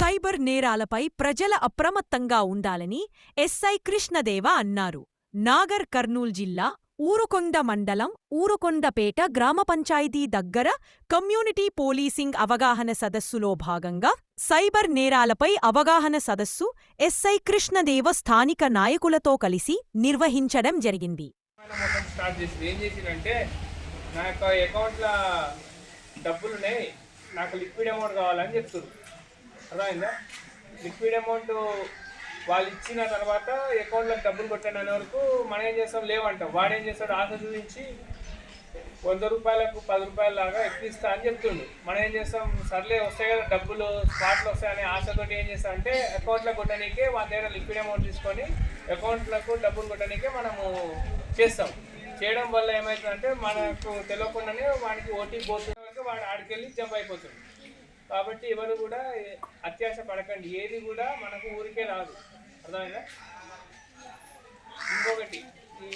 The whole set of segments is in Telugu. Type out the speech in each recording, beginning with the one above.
సైబర్ నేరాలపై ప్రజల అప్రమత్తంగా ఉండాలని ఎస్ఐ కృష్ణదేవ అన్నారు. నాగర్ కర్నూల్ జిల్లా ఊరుకొండ మండలం ఊరుకొండపేట గ్రామ పంచాయతీ దగ్గర కమ్యూనిటీ పోలీసింగ్ అవగాహన సదస్సులో భాగంగా సైబర్ నేరాలపై అవగాహన సదస్సు ఎస్ఐ కృష్ణదేవ స్థానిక నాయకులతో కలిసి నిర్వహించడం జరిగింది. నా యొక్క అకౌంట్లో నాకు లిక్విడ్ అమౌంట్ కావాలని అర్థమైందా? లిక్విడ్ అమౌంట్ వాళ్ళు ఇచ్చిన తర్వాత అకౌంట్లో డబ్బులు కొట్టాను అనే వరకు మనం ఏం చేస్తాం? లేవంటాం. వాడు ఏం చేస్తాడు? ఆశ చూపించి వంద రూపాయలకు పది రూపాయల లాగా ఎక్కిస్తా అని చెప్తుండు. మనం ఏం చేస్తాం? సర్లే వస్తాయి కదా డబ్బులు స్పాట్లు వస్తాయనే ఆశతోటి ఏం చేస్తాం అంటే అకౌంట్లో కొట్టడానికే వాళ్ళ దగ్గర లిక్విడ్ అమౌంట్ తీసుకొని అకౌంట్లకు డబ్బులు కొట్టడానికే మనము చేస్తాం. చేయడం వల్ల ఏమవుతుందంటే మనకు తెలియకుండానే వాడికి ఓటీ పోతుంది వాడు ఆడికెళ్ళి జంప్ అయిపోతుంది కాబట్టి ఎవరు కూడా అత్యాశ పడకండి. ఏది కూడా మనకు ఊరికే రాదు. అర్థమైందా? ఇంకొకటి ఈ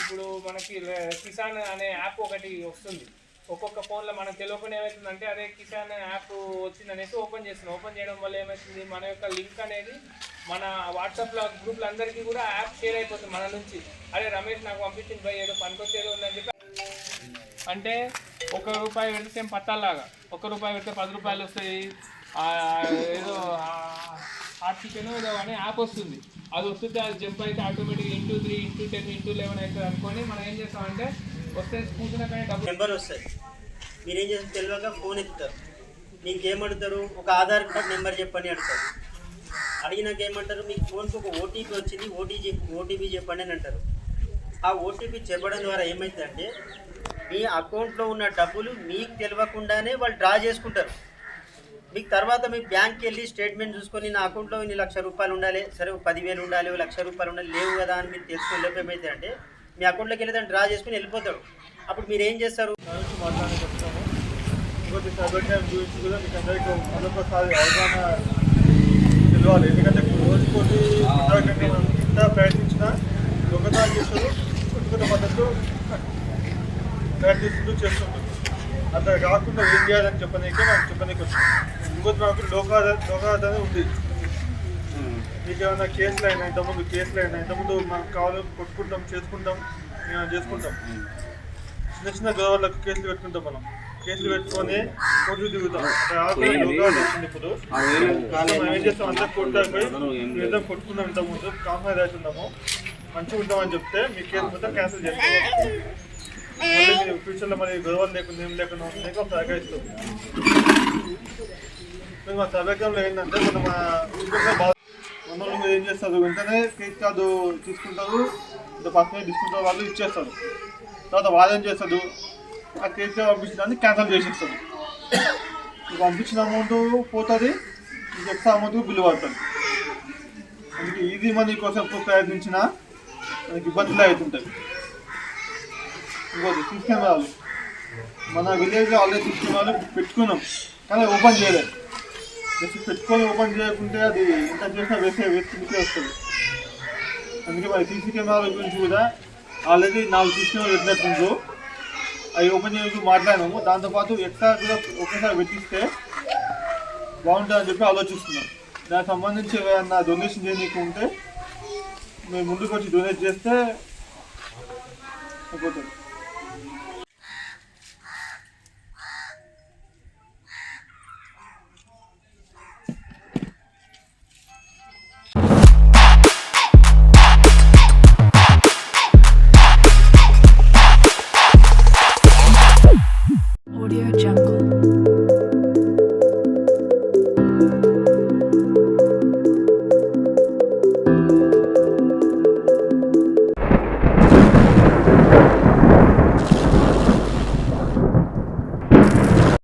ఇప్పుడు మనకి కిసాన్ అనే యాప్ ఒకటి వస్తుంది. ఒక్కొక్క ఫోన్లో మనకు తెలియకుండా ఏమవుతుందంటే అదే కిసాన్ యాప్ వచ్చింది అనేసి ఓపెన్ చేస్తున్నాం. ఓపెన్ చేయడం వల్ల ఏమవుతుంది మన యొక్క లింక్ అనేది మన వాట్సాప్లో గ్రూప్లో అందరికీ కూడా యాప్ షేర్ అయిపోతుంది మన నుంచి. అరే రమేష్ నాకు పంపించింది భయ్ ఏదో పనికొచ్చేదో ఉందని చెప్పి. అంటే ఒక రూపాయి పెడితే సేమ్ పట్టాలాగా ఒక రూపాయి పెడితే పది రూపాయలు వస్తాయి. ఏదో ఆ చికెన్ ఏదో అనే యాప్ వస్తుంది. అది వస్తుంది అది జంప్ అయితే automatic into three into ten into eleven అవుతుంది అనుకొని మనం ఏం చేస్తామంటే వస్తే కూర్చున్నా కానీ డబ్బులు నెంబర్ వస్తుంది మీరు ఏం చేస్తారు తెలియక ఫోన్ ఎత్తుతారు మీకు అడుగుతారు ఒక ఆధార్ కార్డ్ నెంబర్ చెప్పని అడుగుతారు అడిగినాక ఏమంటారు మీకు ఫోన్కి ఒక ఓటీపీ వచ్చింది ఓటీపీ ఓటీపీ చెప్పండి అని అంటారు. ఆ ఓటీపీ చెప్పడం ద్వారా ఏమవుతుందంటే మీ అకౌంట్లో ఉన్న డబ్బులు మీకు తెలియకుండానే వాళ్ళు డ్రా చేసుకుంటారు. మీకు తర్వాత మీ బ్యాంక్కి వెళ్ళి స్టేట్మెంట్ చూసుకొని నా అకౌంట్లో ఇన్ని లక్ష రూపాయలు ఉండాలి సరే పదివేలు ఉండాలి లక్ష రూపాయలు ఉండాలి లేవు కదా అని మీరు తెలుసుకొని లేకపోతే ఏమైతే అంటే మీ అకౌంట్లోకి వెళ్ళి దాన్ని డ్రా చేసుకుని వెళ్ళిపోతాడు. అప్పుడు మీరు ఏం చేస్తారు? గురించి మాట్లాడడానికి ఇంకోటి గురించి కూడా మీకు అందరికీ మరొకసారి అవగాహన తెలియాలి ఎందుకంటే రోజుకోటి ఎంత ప్రయత్నించినా దొంగతనం చేస్తారు పద్ధతులు ప్రయత్నిస్తూ చేస్తుంటారు. అట్లా కాకుండా ఏం చేయాలని చెప్పనీకే మనం చెప్పనీకి వచ్చాం ఇంకోటి మాకు లోకాద లోకాదని ఉంది. మీకు ఏమైనా కేసులు అయినా ఇంతకుముందు కేసులు అయినా ఇంతకుముందు మనకు కావాలి కొట్టుకుంటాం చేసుకుంటాం మేము చేసుకుంటాం. చిన్న చిన్న గొడవలకు కేసులు పెట్టుకుంటాం మనం. కేసులు పెట్టుకొని కోర్టు దిగుతాం. వచ్చింది ఇప్పుడు. మనం ఏం చేస్తాం? అంతా కొట్టాకపోయి ఏదో కొట్టుకున్నాం ఇంత ముందు కాంప్రమైజ్ అవుతున్నాము మంచిగా ఉంటామని చెప్తే మీ కేసు మొత్తం క్యాన్సిల్ చేసుకోవాలి మీరు ఫ్యూచర్లో మరి గొడవలు లేకుండా ఏం లేకుండా ఉండడానికి ఒక మేము మా ఏంటంటే మనం మా మన వాళ్ళు ఏం చేస్తారు వెంటనే క్రెడిట్ కార్డు తీసుకుంటారు పక్కనే పర్సనల్ తీసుకుంటారు వాళ్ళు ఇచ్చేస్తారు. తర్వాత వాళ్ళు ఏం చేస్తారు ఆ క్రెడిట్ కార్డు పంపించిన దాన్ని క్యాన్సిల్ చేసేస్తారు. పంపించిన అమౌంట్ పోతుంది ఎక్స్ట్రా అమౌంట్ బిల్లు పడుతుంది. అందుకే ఈజీ మనీ కోసం ఎప్పుడు ప్రయత్నించినా మనకి ఇబ్బందులు అవుతుంటాయి. ఇంకోటి సీసీ కెమెరాలు మన విలేజ్లో ఆల్రెడీ తీసుకుని కెమెరాలు పెట్టుకున్నాం. కానీ ఓపెన్ చేయలేదు. జస్ట్ పెట్టుకొని ఓపెన్ చేయకుంటే అది ఎంత చేసినా వేసే వేస్తే వస్తుంది. అందుకే మరి సీసీ కెమెరాల గురించి కూడా ఆల్రెడీ నాలుగు సీసీ కెమెరాలు పెట్టినట్టుందో అవి ఓపెన్ చేయడానికి మాట్లాడినాము. దాంతోపాటు ఎట్లా కూడా ఒకేసారి పెట్టిస్తే బాగుంటుందని చెప్పి ఆలోచిస్తున్నాం. దానికి సంబంధించి ఏమైనా డొనేషన్ చేయడానికి ఉంటే మేము ముందుకు వచ్చి డొనేట్ చేస్తే అయిపోతుంది. Audio Jungle.